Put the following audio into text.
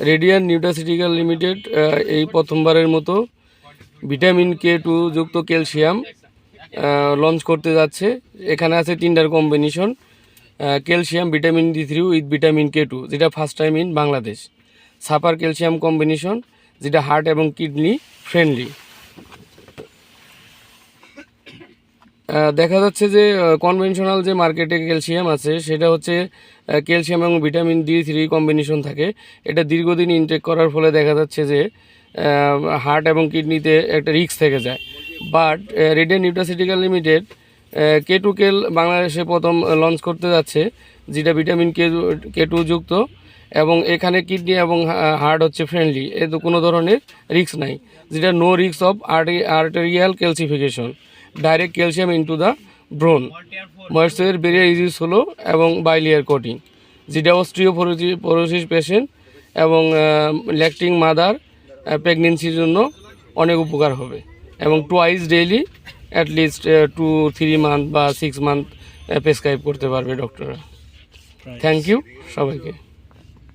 Radian নিউটাসিটিক্যাল limited এই প্রথমবারের মতো ভিটামিন কে টু যুক্ত ক্যালসিয়াম লঞ্চ করতে যাচ্ছে। এখানে আছে তিনটার combination calcium vitamin D three with vitamin K two, যেটা first time in Bangladesh. Super calcium combination, যেটা হার্ট এবং কিডনি ফ্রেন্ডলি দেখা যাচ্ছে যে কনভেনশনাল যে মার্কেটে ক্যালসিয়াম আছে, সেটা হচ্ছে ক্যালসিয়াম এবং ভিটামিন ডি থ্রি কম্বিনেশন থাকে। এটা দীর্ঘদিন ইনটেক করার ফলে দেখা যাচ্ছে যে হার্ট এবং কিডনিতে একটা রিস্ক থেকে যায়। But Radiant nutraceutical limited K two কেল বাংলাদেশে প্রথম লঞ্চ করতে যাচ্ছে, যেটা ভিটামিন কে কে টু যুক্ত। এবং এখানে কিডনি এবং হার্ট হচ্ছে ফ্রেন্ডলি এ তো কোনো ধরনের রিক্স নাই। যেটা নো রিক্স of arterial calcification direct calcium into the bone moisture বেরিয়ে ইউজ হলো এবং বাইলিয়ার কোটিং যেটা অস্ট্রিওপোরোসিস পেশেন্ট এবং ল্যাকটিং মাদার প্রেগনেন্সির জন্য অনেক উপকার হবে এবং twice daily at least two three month বা সিক্স মান্থ প্রেসক্রাইব করতে পারবে ডক্টররা থ্যাংক ইউ সবাইকে।